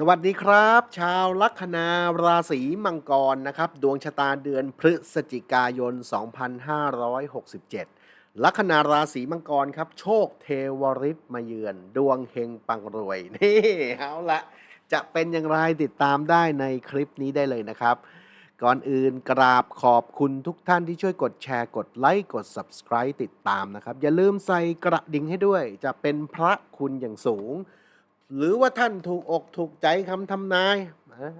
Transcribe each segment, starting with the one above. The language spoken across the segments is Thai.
สวัสดีครับ ชาวลัคนาราศีมังกรนะครับ ดวงชะตาเดือนพฤศจิกายน 2567 ลัคนาราศีมังกรครับ โชคเทวริษมาเยือน ดวงเฮงปังรวย นี่เอาละจะเป็นอย่างไรติดตามได้ในคลิปนี้ได้เลยนะครับ ก่อนอื่นกราบขอบคุณทุกท่านที่ช่วยกดแชร์กดไลค์กด Subscribe ติดตามนะครับ อย่าลืมใส่กระดิ่งให้ด้วย จะเป็นพระคุณอย่างสูง หรือว่าท่านถูกอกถูกใจคำทำนาย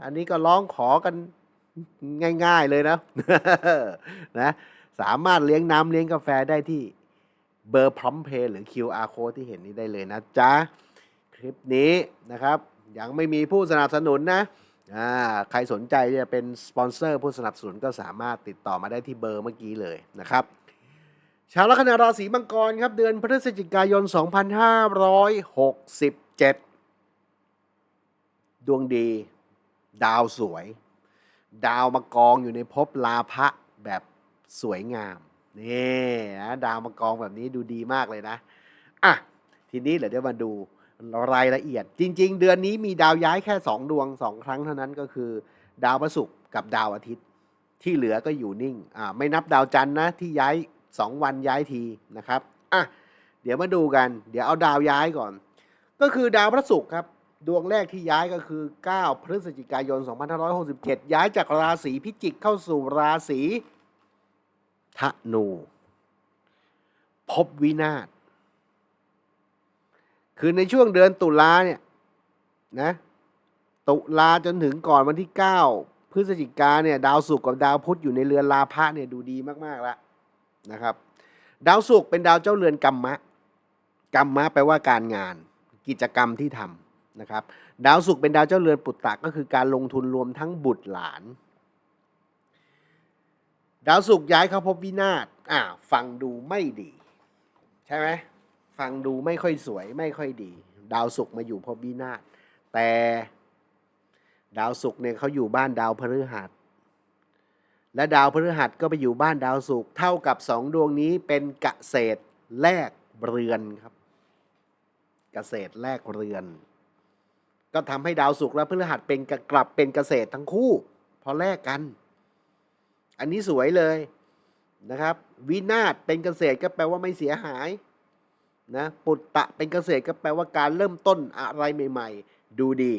อันนี้ก็ร้องขอกันง่าย ๆเลยนะนะสามารถเลี้ยงน้ำเลี้ยงกาแฟได้ที่เบอร์พร้อมเพย์หรือ QR code ที่เห็นนี้ได้เลยนะจ๊ะ คลิปนี้นะครับ ยังไม่มีผู้สนับสนุนนะใครสนใจจะเป็นสปอนเซอร์ผู้สนับสนุนก็สามารถติดต่อมาได้ที่เบอร์เมื่อกี้เลยนะครับชาวลัคนาราศีมังกรครับ เดือนพฤศจิกายน 2567 ดวงดี ดาวสวย ดาวมากองอยู่ในภพลาภะแบบสวยงามนี่นะดาวมากองแบบนี้ดูดีมากเลยนะอะทีนี้เดี๋ยวจะมาดูรายละเอียด จริง ๆ เดือนนี้มีดาวย้ายแค่สองดวงสองครั้งเท่านั้นก็คือ ดาวพระศุกร์กับดาวอาทิตย์ ที่เหลือก็อยู่นิ่งอ่าไม่นับดาวจันทร์นะที่ย้ายสองวันย้ายทีนะครับอะเดี๋ยวมาดูกัน เดี๋ยวเอาดาวย้ายก่อน ก็คือดาวพระศุกร์ครับ ดวงแรกที่ย้ายก็คือ 9 พฤศจิกายน 2567 ย้ายจากราศีพิจิกเข้าสู่ราศีธนู พบวินาศ คือในช่วงเดือนตุลาเนี่ยนะ ตุลาจนถึงก่อนวันที่ 9 พฤศจิกาเนี่ยดาวศุกร์กับดาวพุธอยู่ในเรือนลาภะเนี่ยดูดีมากๆแล้วนะครับ ดาวศุกร์เป็นดาวเจ้าเรือนกรรมะ กรรมะแปลว่าการงาน กิจกรรมที่ทำ นะครับดาวศุกร์เป็นดาวเจ้าเรือนปุตตะก็คือการลงทุนรวมทั้งบุตรหลาน ดาวศุกร์ย้ายเข้าภพวินาศอ่าฟังดูไม่ดี ใช่ไหมฟังดูไม่ค่อยสวยไม่ค่อยดี ดาวศุกร์มาอยู่ภพวินาศแต่ดาวศุกร์เนี่ยเขาอยู่บ้านดาวพฤหัส และดาวพฤหัสก็ไปอยู่บ้านดาวศุกร์เท่ากับสองดวงนี้เป็นเกษตรแลกเรือนครับเกษตรแลกเรือน ก็ทำให้ดาวศุกร์และพฤหัสเป็นกกลับเป็นเกษตรทั้งคู่พอแลกกัน อันนี้สวยเลยนะครับ วินาศเป็นเกษตรก็แปลว่าไม่เสียหายนะปุตตะเป็นเกษตรก็แปลว่าการเริ่มต้นอะไรใหม่ ๆ ดูดี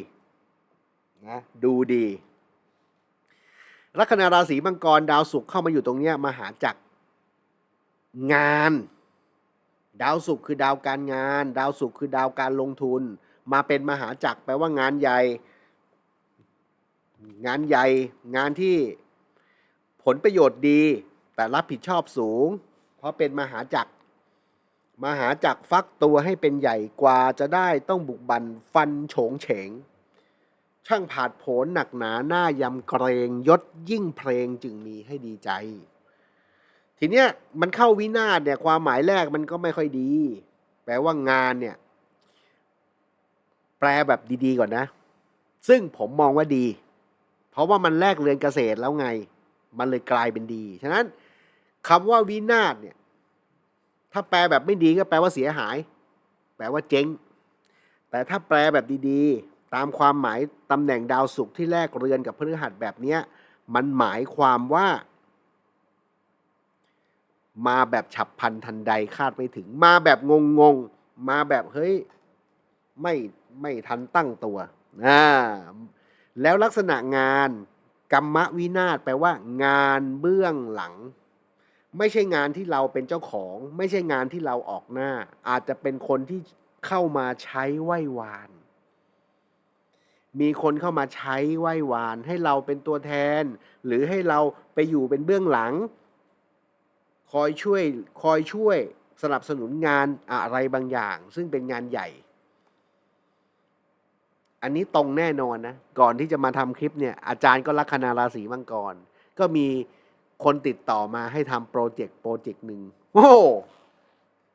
นะดูดีลัคนาราศีมังกรดาวศุกร์เข้ามาอยู่ตรงเนี้ยมาหาจักรงาน ดาวศุกร์คือดาวการงาน ดาวศุกร์คือดาวการลงทุน มาเป็นมหาจักรแปลว่างานใหญ่ งานใหญ่ งานที่ผลประโยชน์ดี แต่รับผิดชอบสูง เพราะเป็นมหาจักร มหาจักรฟักตัวให้เป็นใหญ่กว่าจะได้ต้องบุกบันฟันโฉงเฉง ช่างผาดโผนหนักหนาหน้ายำเกรงยศยิ่งเพลงจึงมีให้ดีใจ ทีเนี้ยมันเข้าวินาศเนี่ยความหมายแรกมันก็ไม่ค่อยดี แปลว่างานเนี่ย แปลแบบดีๆก่อนนะ ซึ่งผมมองว่าดี เพราะว่ามันแลกเรือนเกษตรแล้วไง มันเลยกลายเป็นดี ฉะนั้นคำว่าวินาศเนี่ย ถ้าแปลแบบไม่ดีก็แปลว่าเสียหาย แปลว่าเจ๊ง แต่ถ้าแปลแบบดีๆ ตามความหมายตำแหน่งดาวศุกร์ที่แลกเรือนกับพฤหัสแบบเนี้ย มันหมายความว่า มาแบบฉับพลันทันใดคาดไม่ถึง มาแบบงงงๆมาแบบเฮ้ย ไม่ ไม่ทันตั้งตัวอ่าแล้วลักษณะงานกรรมวินาศแปลว่า งานเบื้องหลัง ไม่ใช่งานที่เราเป็นเจ้าของ ไม่ใช่งานที่เราออกหน้า อาจจะเป็นคนที่เข้ามาใช้ไหว้วาน มีคนเข้ามาใช้ไหว้วาน ให้เราเป็นตัวแทน หรือให้เราไปอยู่เป็นเบื้องหลัง คอยช่วยคอยช่วยสนับสนุนงานอะไรบางอย่าง ซึ่งเป็นงานใหญ่ อันนี้ตรงแน่นอนนะ ก่อนที่จะมาทำคลิปเนี่ย อาจารย์ก็ลัคนาราศีมังกร ก็มีคนติดต่อมาให้ทำโปรเจกต์โปรเจกต์หนึ่งโอ้โห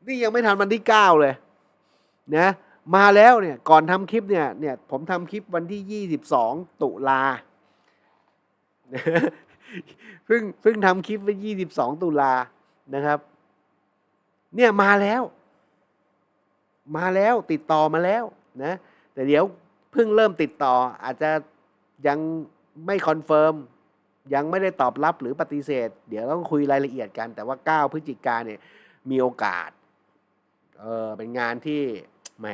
นี่ยังไม่ทันวันที่เก้าเลยนะมาแล้วเนี่ยก่อนทำคลิปเนี่ยเนี่ยผมทำคลิปวันที่ยี่สิบสองตุลาเพิ่งเพิ่งทำคลิปวันยี่สิบสองตุลานะครับ เนี่ยมาแล้ว มาแล้วติดต่อมาแล้วนะแต่เดี๋ยว เพิ่งเริ่มติดต่ออาจจะยังไม่คอนเฟิร์มยังไม่ได้ตอบรับหรือปฏิเสธ เดี๋ยวต้องคุยรายละเอียดกัน แต่ว่า 9 พฤศจิกาเนี่ยมีโอกาสเออเป็นงานที่แหม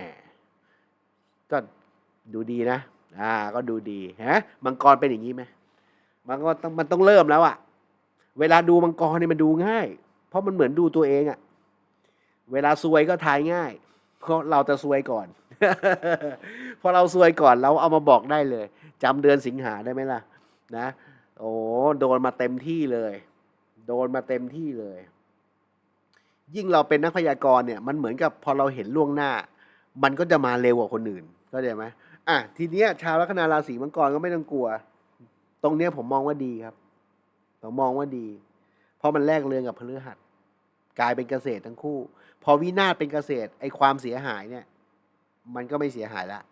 ก็ดูดีนะ อ่า ก็ดูดีฮะมังกรเป็นอย่างนี้ไหมมันก็ต้องมันต้องเริ่มแล้วอะเวลาดูมังกรเนี่ยมันดูง่าย เพราะมันเหมือนดูตัวเองอะเวลาซวยก็ทายง่าย เพราะเราจะซวยก่อน พอเราซวยก่อนเราเอามาบอกได้เลยจำเดือนสิงหาได้ไหมล่ะ นะ โอ้โดนมาเต็มที่เลย โดนมาเต็มที่เลย ยิ่งเราเป็นนักพยากรณ์เนี่ย มันเหมือนกับพอเราเห็นล่วงหน้า มันก็จะมาเร็วกว่าคนอื่นเข้าใจไหมอะทีเนี้ยชาวลัคนาราศีมังกรก็ไม่ต้องกลัว ตรงเนี้ยผมมองว่าดีครับผมมองว่าดี เพราะมันแลกเรือนกับพฤหัสกลายเป็นเกษตรทั้งคู่ พอวินาศเป็นเกษตรไอความเสียหายเนี่ย มันก็ไม่เสียหายและ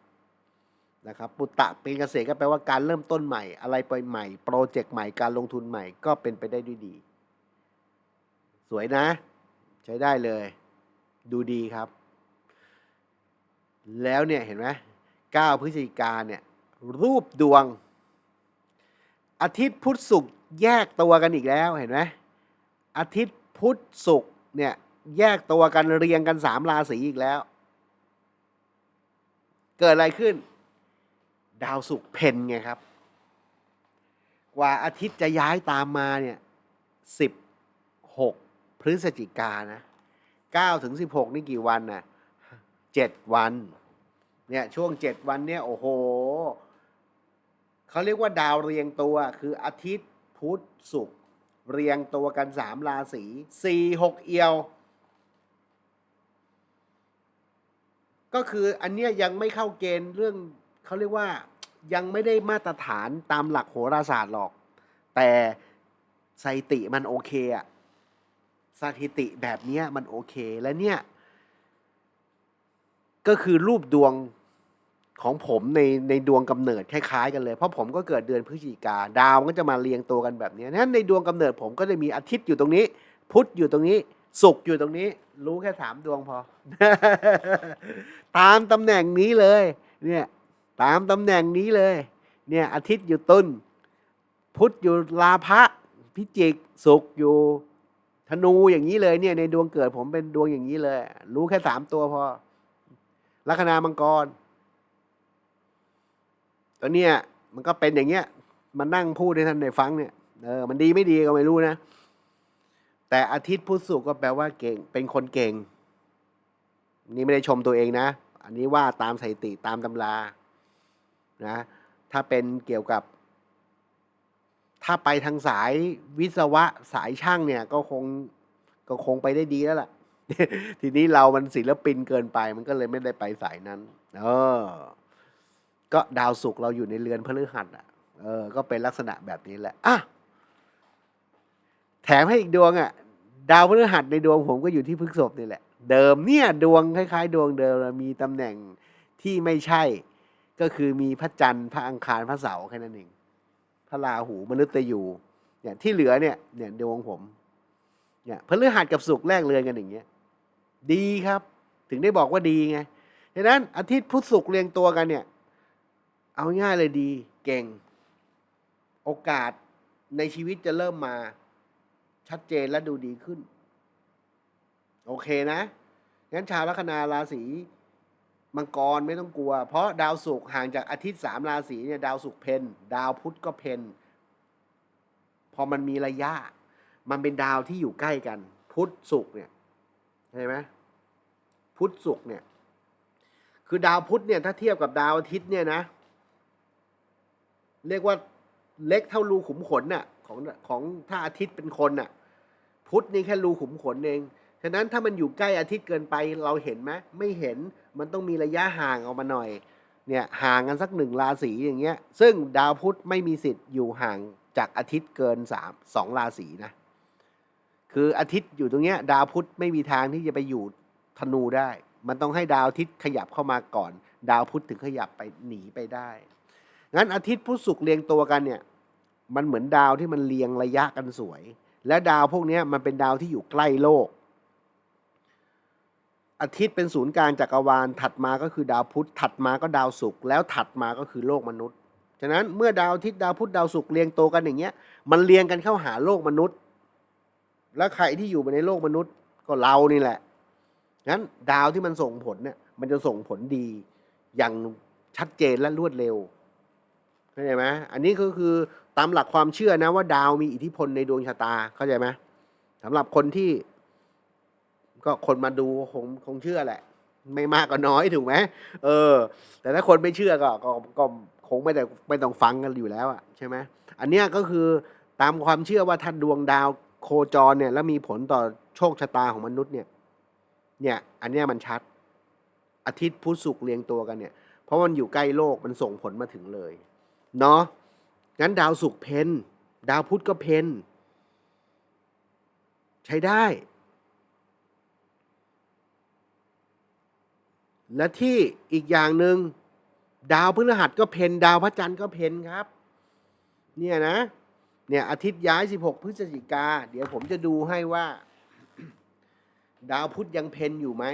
นะครับปุตตะเป็นเกษตรก็แปลว่าการเริ่มต้นใหม่ อะไรไปใหม่ โปรเจกต์ใหม่การลงทุนใหม่ก็เป็นไปได้ด้วยดี สวยนะ ใช้ได้เลย ดูดีครับ แล้วเนี่ยเห็นไหม9พฤศจิกาเนี่ยรูปดวง อาทิตย์พุธศุกร์แยกตัวกันอีกแล้วเห็นไหมอาทิตย์พุธศุกร์เนี่ยแยกตัวกันเรียงกันสามราศีอีกแล้ว เกิดอะไรขึ้น ดาวศุกร์เพนไงครับ กว่าอาทิตย์จะย้ายตามมาเนี่ยสิบหกพฤศจิกานะเก้าถึงสิบหกนี่กี่วันน่ะเจ็ดวัน เนี่ยช่วงเจ็ดวันเนี่ยโอ้โหเขาเรียกว่าดาวเรียงตัวคืออาทิตย์พุธศุกร์เรียงตัวกันสามราศีสี่หกเอียว ก็คืออันเนี้ยยังไม่เข้าเกณฑ์เรื่องเขาเรียกว่ายังไม่ได้มาตรฐานตามหลักโหราศาสตร์หรอก แต่สถิติมันโอเคอะสถิติแบบเนี้ยมันโอเคและเนี่ย ก็คือรูปดวงของผมในในดวงกำเนิดคล้ายๆกันเลย เพราะผมก็เกิดเดือนพฤศจิกาดาวก็จะมาเรียงตัวกันแบบนี้นั้นในดวงกำเนิดผมก็จะมีอาทิตย์อยู่ตรงนี้ พุธอยู่ตรงนี้ ศุกอยู่ตรงนี้ รู้แค่สามดวงพอ ตามตำแหน่งนี้เลย เนี่ย ตามตำแหน่งนี้เลย เนี่ย อาทิตย์อยู่ต้น พุธอยู่ลาภะพิจิกศุกอยู่ธนูอย่างนี้เลยเนี่ย ในดวงเกิดผมเป็นดวงอย่างนี้เลย รู้แค่สามตัวพอลัคนามังกรตัวเนี้ยมันก็เป็นอย่างเงี้ยมันนั่งพูดให้ท่านได้ฟังเนี่ยเออมันดีไม่ดีก็ไม่รู้นะ แต่อาทิตย์พุธศุกร์ก็แปลว่าเก่ง เป็นคนเก่ง นี่ไม่ได้ชมตัวเองนะ อันนี้ว่าตามสถิติตามตำรานะ ถ้าเป็นเกี่ยวกับ ถ้าไปทางสายวิศวะสายช่างเนี่ย ก็คงก็คงไปได้ดีแล้วล่ะ ทีนี้เรามันศิลปินเกินไป มันก็เลยไม่ได้ไปสายนั้น เออ ก็ดาวศุกร์เราอยู่ในเรือนพฤหัสอะ เออ ก็เป็นลักษณะแบบนี้แหละ อะ แถมให้อีกดวงอะ ดาวพฤหัสในดวงผมก็อยู่ที่พฤกษภนี่แหละ เดิมเนี่ยดวงคล้าย ๆ ดวงเดิมมีตำแหน่งที่ไม่ใช่ ก็คือมีพระจันทร์พระอังคารพระเสาร์แค่นั้นเองพระราหูมนุษย์ยูเนี่ยที่เหลือเนี่ยเนี่ยดวงผมเนี่ยพฤหัสกับศุกร์แลกเรือนกันอย่างเงี้ยดีครับ ถึงได้บอกว่าดีไงดังนั้นอาทิตย์พุธศุกร์เรียงตัวกันเนี่ย เอาง่ายเลยดี เก่ง โอกาสในชีวิตจะเริ่มมา ชัดเจนและดูดีขึ้น โอเคนะงั้นชาวลัคนาราศีมังกรไม่ต้องกลัว เพราะดาวศุกร์ห่างจากอาทิตย์สามราศีเนี่ยดาวศุกร์เพนดาวพุธก็เพนพอมันมีระยะ มันเป็นดาวที่อยู่ใกล้กัน พุธศุกร์เนี่ยเห็นไหมพุธศุกร์เนี่ย คือดาวพุธเนี่ยถ้าเทียบกับดาวอาทิตย์เนี่ยนะ เรียกว่าเล็กเท่ารูขุมขนน่ะ ของของถ้าอาทิตย์เป็นคนน่ะ พุธนี่แค่รูขุมขนเอง ฉะนั้นถ้ามันอยู่ใกล้อาทิตย์เกินไปเราเห็นไหมไม่เห็นมันต้องมีระยะห่างออกมาหน่อย เนี่ยห่างกันสักหนึ่งราศีอย่างเงี้ย ซึ่งดาวพุธไม่มีสิทธิ์อยู่ห่างจากอาทิตย์เกินสามสองราศีนะ คืออาทิตย์อยู่ตรงเนี้ย ดาวพุธไม่มีทางที่จะไปอยู่ธนูได้ มันต้องให้ดาวอาทิตย์ขยับเข้ามาก่อน ดาวพุธถึงขยับไปหนีไปได้ งั้นอาทิตย์พุธศุกร์เรียงตัวกันเนี่ย มันเหมือนดาวที่มันเรียงระยะกันสวย และดาวพวกนี้มันเป็นดาวที่อยู่ใกล้โลก อาทิตย์เป็นศูนย์กลางจักรวาล ถัดมาก็คือดาวพุธ ถัดมาก็ดาวศุกร์ แล้วถัดมาก็คือโลกมนุษย์ ฉะนั้นเมื่อดาวอาทิตย์ดาวพุธดาวศุกร์เรียงโตกันอย่างเงี้ย มันเรียงกันเข้าหาโลกมนุษย์ แล้วใครที่อยู่ในโลกมนุษย์ก็เรานี่แหละ งั้นดาวที่มันส่งผลเนี่ยมันจะส่งผลดีอย่างชัดเจนและรวดเร็วเข้าใจไหมอันนี้ก็คือ ตามหลักความเชื่อนะว่าดาวมีอิทธิพลในดวงชะตาเข้าใจไหมสำหรับคนที่ ก็คนมาดูคงคงเชื่อแหละ ไม่มากก็น้อยถูกไหมเออ แต่ถ้าคนไม่เชื่อก็ก็ก็คงไม่ได้ไม่ต้องฟังกันอยู่แล้วอะใช่ไหมอันเนี้ยก็คือตามความเชื่อว่าถ้าดวงดาวโคจรเนี่ย แล้วมีผลต่อโชคชะตาของมนุษย์เนี่ย เนี่ย อันเนี้ยมันชัด อาทิตย์พุธศุกร์เรียงตัวกันเนี่ย เพราะมันอยู่ใกล้โลกมันส่งผลมาถึงเลย เนาะ งั้นดาวศุกร์เพนดาวพุธก็เพนใช้ได้ และที่อีกอย่างหนึ่งดาวพฤหัสก็เพนดาวพระจันทร์ก็เพนครับ เนี่ยนะ เนี่ยอาทิตย์ย้าย 16 พฤศจิกา เดี๋ยวผมจะดูให้ว่า ดาวพุธยังเพนอยู่ไหม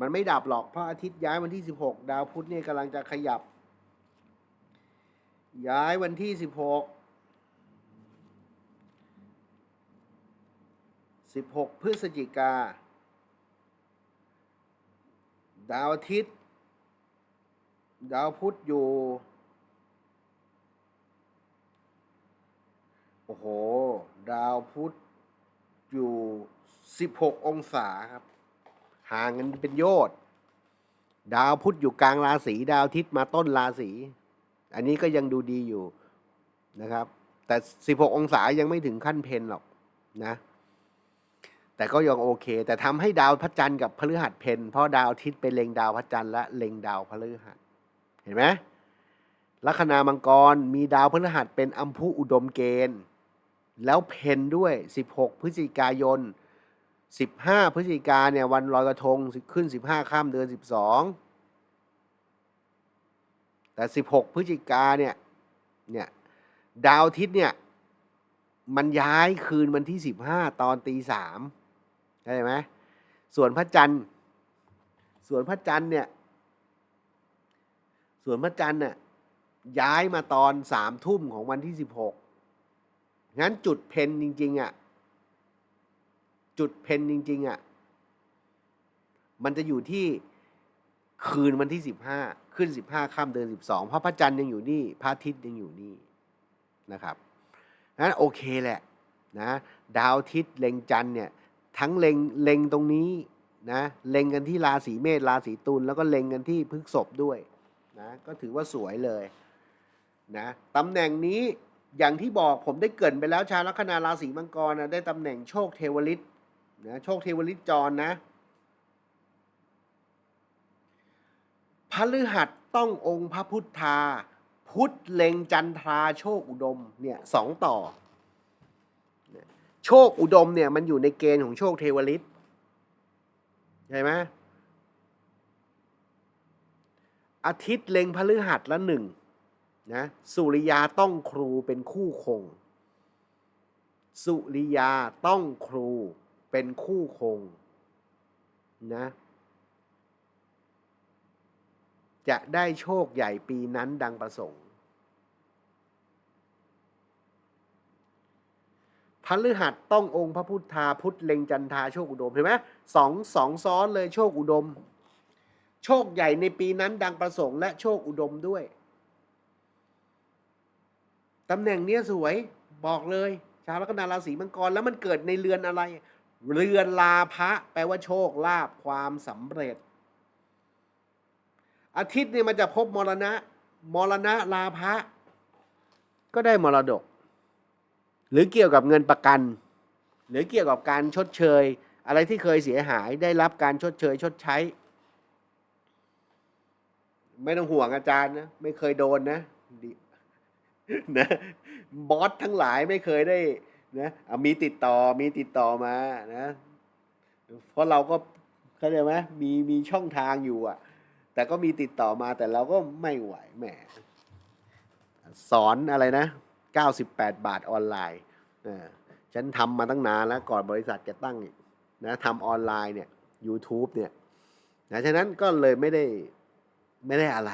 มันไม่ดับหรอกเพราะอาทิตย์ย้ายวันที่ 16 ดาวพุธเนี่ยกำลังจะขยับ ย้ายวันที่16 16พฤศจิกา ดาวอาทิตย์ ดาวพุธอยู่ โอ้โห ดาวพุธอยู่16องศาครับ ห่างกันเป็นโยชน์ดาวพุธอยู่กลางราศีดาวอาทิตย์มาต้นราศี อันนี้ก็ยังดูดีอยู่นะครับ แต่ 16 องศายังไม่ถึงขั้นเพนหรอกนะ แต่ก็ยังโอเค แต่ทำให้ดาวพระจันทร์กับพฤหัสเพนเพราะดาวอาทิตย์ไปเล็งดาวพระจันทร์และเล็งดาวพฤหัส เห็นไหมลัคนามังกรมีดาวพฤหัสเป็นอัมพุอุดมเกณฑ์ แล้วเพนด้วย 16 พฤศจิกายน 15 พฤศจิกาเนี่ยวันลอยกระทงขึ้น 15 ข้ามเดือน 12 แต่ 16 พฤศจิกาเนี่ยเนี่ยดาวอาทิตย์เนี่ยมันย้ายคืนวันที่ 15 ตอนตีสามเข้าใจไหมส่วนพระจันทร์ ส่วนพระจันทร์เนี่ยส่วนพระจันทร์เนี่ยย้ายมาตอนสามทุ่มของวันที่ 16 งั้นจุดเพนจริงๆอะจุดเพนจริงๆอะมันจะอยู่ที่คืนวันที่ 15 ขึ้น 15ค่ำเดือน 12 เพราะพระจันทร์ยังอยู่นี่พระอาทิตย์ยังอยู่นี่นะครับนั้นโอเคแหละนะดาวอาทิตย์เล็งจันทร์เนี่ยทั้งเล็งเล็งตรงนี้นะเล็งกันที่ราศีเมษราศีตุลแล้วก็เล็งกันที่พฤกษภด้วยนะก็ถือว่าสวยเลยนะตำแหน่งนี้อย่างที่บอกผมได้เกินไปแล้วชาวลัคนาราศีมังกรนะได้ตำแหน่งโชคเทวฤทธิ์นะโชคเทวฤทธิ์จรนะ พฤหัสต้ององค์พระพุทธา พุทธเล็งจันทราโชคอุดมเนี่ยสองต่อ โชคอุดมเนี่ยมันอยู่ในเกณฑ์ของโชคเทวฤทธิ์ใช่ไหมอาทิตย์เล็งพฤหัสละหนึ่งนะสุริยาต้องครูเป็นคู่คง สุริยาต้องครูเป็นคู่คงนะ จะได้โชคใหญ่ปีนั้นดังประสงค์พฤหัสต้ององค์พระพุทธาพุทธเล็งจันทาโชคอุดมเห็นไหมสองสองซ้อนเลยโชคอุดม โชคใหญ่ในปีนั้นดังประสงค์และโชคอุดมด้วยตำแหน่งเนี้ยสวยบอกเลย ชาวลัคนาราศีมังกรแล้วมันเกิดในเรือนอะไร เรือนลาภะแปลว่าโชคลาภความสำเร็จ อาทิตย์เนี่ยมันจะพบมรณะ มรณะลาภะก็ได้มรดก หรือเกี่ยวกับเงินประกัน หรือเกี่ยวกับการชดเชย อะไรที่เคยเสียหายได้รับการชดเชย ชดใช้ ไม่ต้องห่วงอาจารย์นะไม่เคยโดนนะนะบอสทั้งหลายไม่เคยได้นะมีติดต่อมีติดต่อมานะ เพราะเราก็เข้าใจไหมมีมีช่องทางอยู่อะ แต่ก็มีติดต่อมาแต่เราก็ไม่ไหวแหมสอนอะไรนะ 98 บาทออนไลน์อ่าฉันทำมาตั้งนานแล้วก่อนบริษัทจะตั้งอีกนะทำออนไลน์เนี่ย YouTube เนี่ยนะฉะนั้นก็เลยไม่ได้ไม่ได้อะไร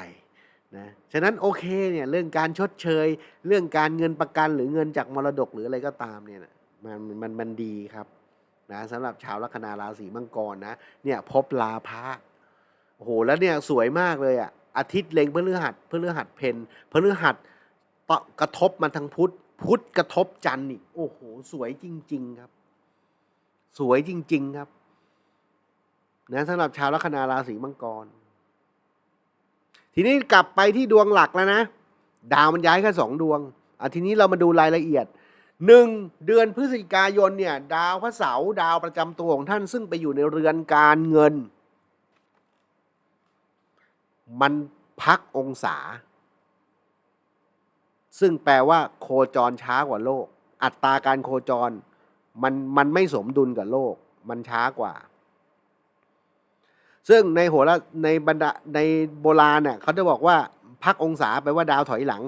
นะฉะนั้นโอเคเนี่ยเรื่องการชดเชย เรื่องการเงินประกันหรือเงินจากมรดกหรืออะไรก็ตามเนี่ยนะมันมันมันดีครับนะสำหรับชาวลัคนาราศีมังกรนะเนี่ยพบลาภะ โอ้โหแล้วเนี่ยสวยมากเลยอะอาทิตย์เล็งพฤหัสพฤหัสเพนพฤหัสกระทบมาทางพุธพุธกระทบจันทร์อีกโอ้โห สวยจริง ๆ ครับ สวยจริง ๆ ครับนะสำหรับชาวลัคนาราศีมังกร ทีนี้กลับไปที่ดวงหลักแล้วนะ ดาวมันย้ายแค่สองดวงอะทีนี้เรามาดูรายละเอียดหนึ่งเดือนพฤศจิกายนเนี่ย ดาวพระเสาร์ดาวประจำตัวของท่านซึ่งไปอยู่ในเรือนการเงิน มันพักองศา ซึ่งแปลว่าโคจรช้ากว่าโลก อัตราการโคจรมันมันไม่สมดุลกับโลก มันช้ากว่า ซึ่งในโหราในบรรดาในโบราณเนี่ยเขาจะบอกว่าพักองศาแปลว่าดาวถอยหลัง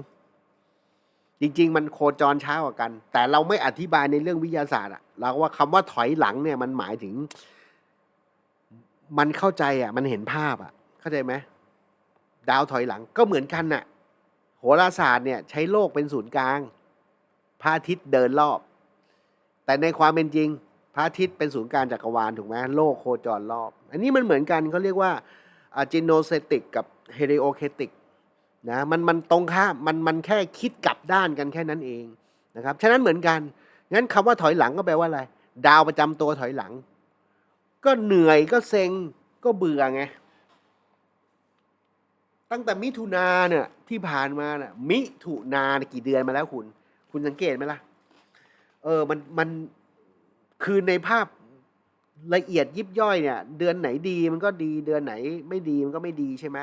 จริง ๆ มันโคจรช้ากว่ากัน แต่เราไม่อธิบายในเรื่องวิทยาศาสตร์อะเราว่าคำว่าถอยหลังเนี่ยมันหมายถึง มันเข้าใจอะมันเห็นภาพอะเข้าใจไหม ดาวถอยหลังก็เหมือนกันน่ะ โหราศาสตร์เนี่ยใช้โลกเป็นศูนย์กลางพระอาทิตย์เดินรอบ แต่ในความเป็นจริง พระอาทิตย์เป็นศูนย์กลางจักรวาลถูกไหมโลกโคจรรอบ อันนี้มันเหมือนกันเขาเรียกว่าจิโนเซติกกับเฮเดโอเคติกนะมันมันตรงข้ามมันมันแค่คิดกลับด้านกันแค่นั้นเองนะครับฉะนั้นเหมือนกันงั้นคำว่าถอยหลังก็แปลว่าอะไร ดาวประจำตัวถอยหลัง ก็เหนื่อยก็เซ็งก็เบื่อไง ตั้งแต่มิถุนาเนี่ยที่ผ่านมาเนี่ยมิถุนาเนี่ยกี่เดือนมาแล้วคุณ คุณสังเกตไหมล่ะ เออมันมันคือในภาพละเอียดยิบย่อยเนี่ย เดือนไหนดีมันก็ดีเดือนไหนไม่ดีมันก็ไม่ดีใช่ไหม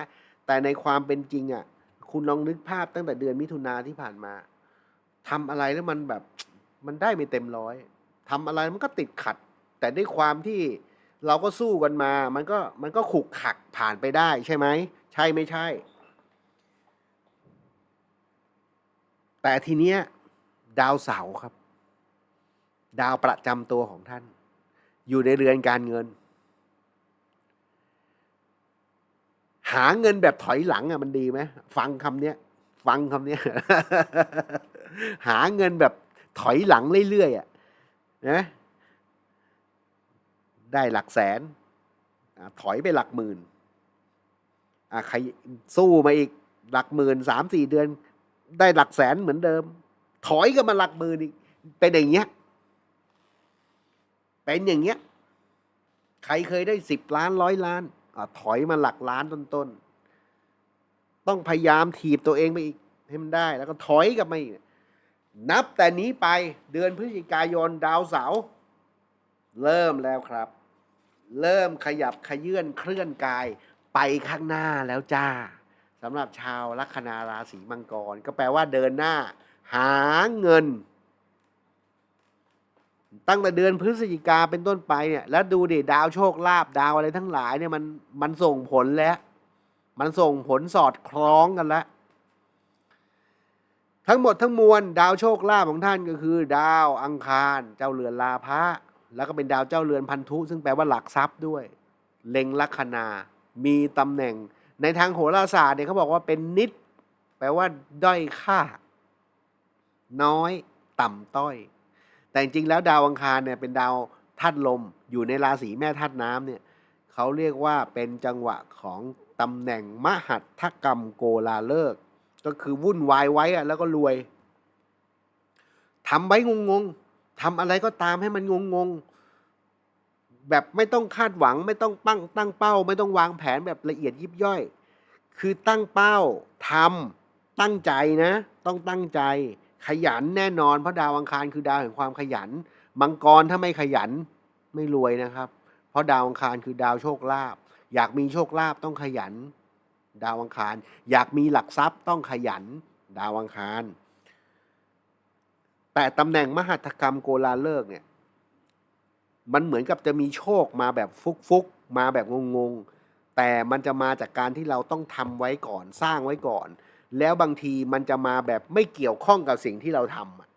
แต่ในความเป็นจริงอะ คุณลองนึกภาพตั้งแต่เดือนมิถุนาที่ผ่านมาทำอะไรแล้วมันแบบมันได้ไม่เต็มร้อยทำอะไรมันก็ติดขัด แต่ด้วยความที่เราก็สู้กันมา มันก็มันก็ขุกขักผ่านไปได้ใช่ไหม ช่ไม่ใช่ แต่ทีเนี้ยดาวเสาร์ครับ ดาวประจำตัวของท่าน อยู่ในเรือนการเงิน หาเงินแบบถอยหลังอะมันดีไหมฟังคำเนี้ย ฟังคำเนี้ย หาเงินแบบถอยหลังเรื่อยๆอะนะได้หลักแสน ถอยไปหลักหมื่น อะใครสู้มาอีกหลักหมื่นสามสี่เดือน ได้หลักแสนเหมือนเดิม ถอยก็มาหลักหมื่นอีกเป็นอย่างเงี้ยเป็นอย่างเงี้ยใครเคยได้สิบล้านร้อยล้านอถอยมาหลักล้านต้นๆต้องพยายามถีบตัวเองไปอีกให้มันได้ แล้วก็ถอยกลับมาอีกนับแต่นี้ไปเดือนพฤศจิกายนดาวเสาร์เริ่มแล้วครับ เริ่มขยับขยื่นเคลื่อนกาย ไปข้างหน้าแล้วจ้าสำหรับชาวลัคนาราศีมังกร ก็แปลว่าเดินหน้า หาเงิน ตั้งแต่เดือนพฤศจิกาเป็นต้นไปเนี่ยแล้วดูดิดาวโชคลาภดาวอะไรทั้งหลายเนี่ยมันมันส่งผลแล้ว มันส่งผลสอดคล้องกันแล้วทั้งหมดทั้งมวลดาวโชคลาภของท่านก็คือ ดาวอังคาร เจ้าเรือนลาภะแล้วก็เป็นดาวเจ้าเรือนพันธุ ซึ่งแปลว่าหลักทรัพย์ด้วย เล็งลัคนา มีตำแหน่ง ในทางโหราศาสตร์เนี่ยเขาบอกว่าเป็นนิด แปลว่าด้อยค่า น้อย ต่ำต้อย แต่จริงแล้วดาวอังคารเนี่ยเป็นดาวธาตุลม อยู่ในราศีแม่ธาตุน้ำเนี่ยเขาเรียกว่าเป็นจังหวะของตำแหน่งมหัตถกรรมโกลาเลิก ก็คือวุ่นวายไว้อะแล้วก็รวยทำไว้งงๆทำอะไรก็ตามให้มันงงๆ แบบไม่ต้องคาดหวังไม่ต้องปั้งตั้งเป้า ไม่ต้องวางแผนแบบละเอียดยิบย่อย คือตั้งเป้าทำตั้งใจนะ ต้องตั้งใจ ขยันแน่นอนเพราะดาวอังคารคือดาวแห่งความขยันมังกรถ้าไม่ขยันไม่รวยนะครับ เพราะดาวอังคารคือดาวโชคลาภอยากมีโชคลาภต้องขยัน ดาวอังคาร อยากมีหลักทรัพย์ต้องขยัน ดาวอังคาร แต่ตำแหน่งมหัตถกรรมโกลาเลิกเนี่ย มันเหมือนกับจะมีโชคมาแบบฟุกๆ มาแบบงงๆ แต่มันจะมาจากการที่เราต้องทำไว้ก่อนสร้างไว้ก่อน แล้วบางทีมันจะมาแบบไม่เกี่ยวข้องกับสิ่งที่เราทำอะ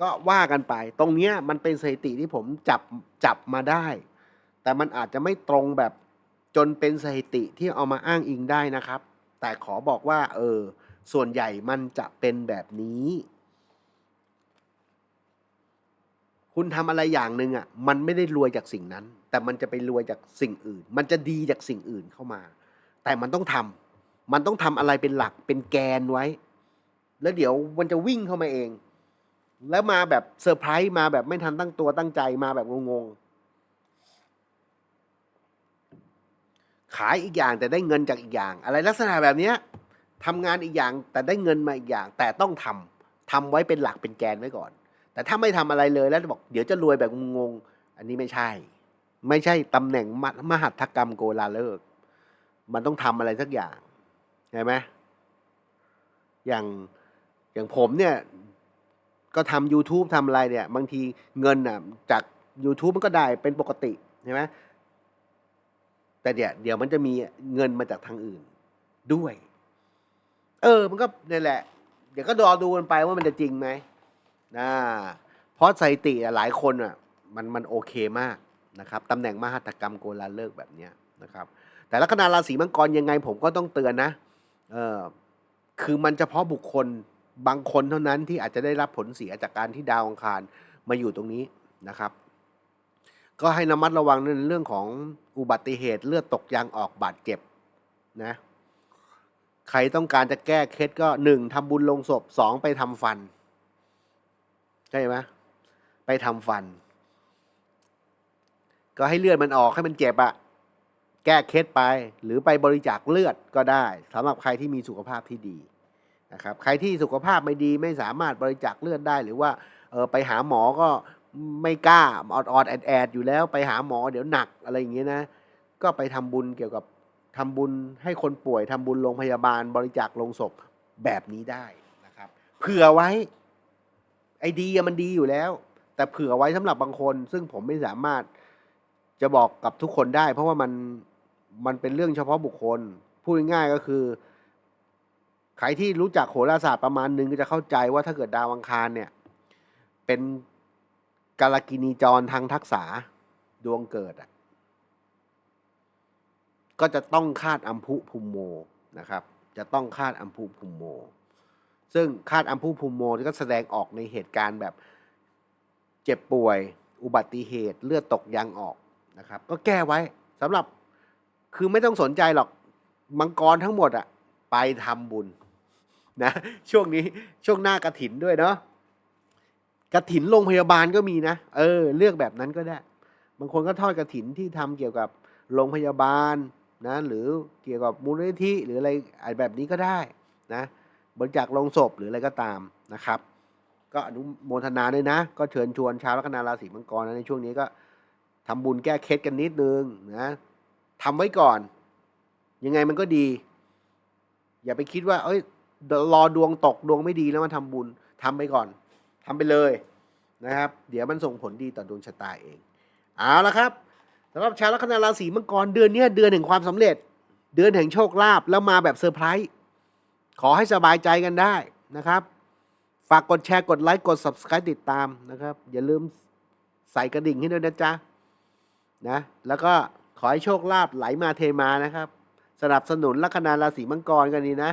ก็ว่ากันไป ตรงเนี้ยมันเป็นสถิติที่ผมจับจับมาได้ แต่มันอาจจะไม่ตรงแบบจนเป็นสถิติที่เอามาอ้างอิงได้นะครับ แต่ขอบอกว่า เออ ส่วนใหญ่มันจะเป็นแบบนี้ คุณทำอะไรอย่างหนึ่งอะมันไม่ได้รวยจากสิ่งนั้น แต่มันจะไปรวยจากสิ่งอื่น มันจะดีจากสิ่งอื่นเข้ามา แต่มันต้องทำมันต้องทำอะไรเป็นหลักเป็นแกนไว้ แล้วเดี๋ยวมันจะวิ่งเข้ามาเอง แล้วมาแบบเซอร์ไพรส์มาแบบไม่ทันตั้งตัวตั้งใจมาแบบงงๆขายอีกอย่างแต่ได้เงินจากอีกอย่าง อะไรลักษณะแบบเนี้ยทำงานอีกอย่างแต่ได้เงินมาอีกอย่าง แต่ต้องทำทำไว้เป็นหลักเป็นแกนไว้ก่อน แต่ถ้าไม่ทำอะไรเลยแล้วบอก เดี๋ยวจะรวยแบบงงๆอันนี้ไม่ใช่ ไม่ใช่ตำแหน่งมมหัตถกรรมโกลาเลิกษ์มันต้องทำอะไรสักอย่างใช่ไหมอย่างอย่างผมเนี่ย ก็ทำ YouTube ทำอะไรเนี่ย บางทีเงินอะจาก YouTube มันก็ได้เป็นปกติใช่ไหมแต่เดี๋ยวเดี๋ยวมันจะมีเงินมาจากทางอื่นด้วย เออ มันก็นี่แหละ เดี๋ยวก็รอดูกันไปว่ามันจะจริงไหม นะเพราะสถิติหลายคนอะมันมันโอเคมากนะครับตำแหน่งมหัตกรรมโกลาเลิกแบบนี้นะครับ แต่ลัคนาราศีมังกรยังไงผมก็ต้องเตือนนะเออคือมันเฉพาะบุคคลบางคนเท่านั้นที่อาจจะได้รับผลเสียจากการที่ดาวอังคารมาอยู่ตรงนี้นะครับ ก็ให้ระมัดระวังในเรื่องของอุบัติเหตุเลือดตกยางออกบาดเจ็บนะใครต้องการจะแก้เคล็ดก็หนึ่งทำบุญลงศพสองไปทำฟัน ใช่ไหมไปทำฟัน ก็ให้เลือดมันออกให้มันเจ็บอะแก้เคล็ดไป หรือไปบริจาคเลือดก็ได้สำหรับใครที่มีสุขภาพที่ดีนะครับใครที่สุขภาพไม่ดีไม่สามารถบริจาคเลือดได้ หรือว่าเออไปหาหมอก็ไม่กล้าออดออดแอดแอดอยู่แล้วไปหาหมอเดี๋ยวหนักอะไรอย่างเงี้ยนะ ก็ไปทำบุญเกี่ยวกับทำบุญให้คนป่วยทำบุญโรงพยาบาลบริจาคลงศพแบบนี้ได้นะครับเผื่อไว้ ไอ้ดีมันดีอยู่แล้ว แต่เผื่อไว้สำหรับบางคน ซึ่งผมไม่สามารถจะบอกกับทุกคนได้ เพราะว่ามันมันเป็นเรื่องเฉพาะบุคคล พูดง่ายๆก็คือ ใครที่รู้จักโหราศาสตร์ประมาณนึงก็จะเข้าใจว่าถ้าเกิดดาวอังคารเนี่ย เป็นกาลกินีจรทางทักษะดวงเกิดอะก็จะต้องคาดอัมพุภูมโมนะครับ จะต้องคาดอัมพุภูมโม ซึ่งคาดอัมพุภูมิโมก็แสดงออกในเหตุการณ์แบบเจ็บป่วย อุบัติเหตุเลือดตกยางออกนะครับ ก็แก้ไว้สำหรับคือไม่ต้องสนใจหรอกมังกรทั้งหมดอะไปทำบุญนะช่วงนี้ช่วงหน้ากระถินด้วยเนาะกระถินโรงพยาบาลก็มีนะ เออ เลือกแบบนั้นก็ได้ บางคนก็ทอดกระถินที่ทำเกี่ยวกับโรงพยาบาลนะ หรือเกี่ยวกับมูลนิธิหรืออะไรแบบนี้ก็ได้นะ บริจาคลงศพหรืออะไรก็ตามนะครับ ก็อนุโมทนาด้วยนะ ก็เชิญชวนชาวลัคนาราศีมังกรนะในช่วงนี้ก็ทำบุญแก้เคล็ดกันนิดนึงนะทำไว้ก่อน ยังไงมันก็ดี อย่าไปคิดว่า เอ้ยรอดวงตกดวงไม่ดีแล้วมาทำบุญทำไปก่อนทำไปเลยนะครับ เดี๋ยวมันส่งผลดีต่อดวงชะตาเองเอาละครับสำหรับชาวลัคนาราศีมังกรเดือนนี้เดือนแห่งความสำเร็จ เดือนแห่งโชคลาภแล้วมาแบบเซอร์ไพรส์ ขอให้สบายใจกันได้นะครับ ฝากกดแชร์กดไลค์กด subscribe ติดตามนะครับ อย่าลืมใส่กระดิ่งให้ด้วยนะจ๊ะนะแล้วก็ขอให้โชคลาภไหลมาเทมานะครับ สนับสนุนลัคนาราศีมังกรกันนี่นะ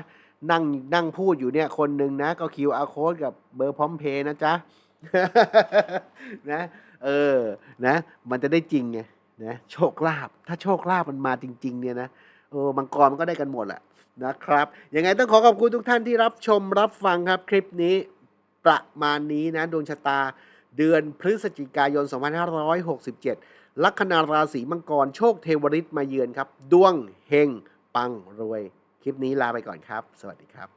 นั่งนั่งพูดอยู่เนี่ยคนหนึ่งนะ ก็คิวอาโค้ดกับเบอร์พร้อมเพย์นะจ๊ะนะเออนะ มันจะได้จริงไงนะโชคลาภถ้าโชคลาภมันมาจริง ๆ เนี่ยนะเออมังกรมันก็ได้กันหมดแหละ นะครับยังไงต้องขอขอบคุณทุกท่านที่รับชมรับฟังครับคลิปนี้ประมาณนี้นะดวงชะตาเดือนพฤศจิกายน 2567 ลัคนาราศีมังกรโชคเทวริตมาเยือนครับ ดวงเฮงปังรวย คลิปนี้ลาไปก่อนครับ สวัสดีครับ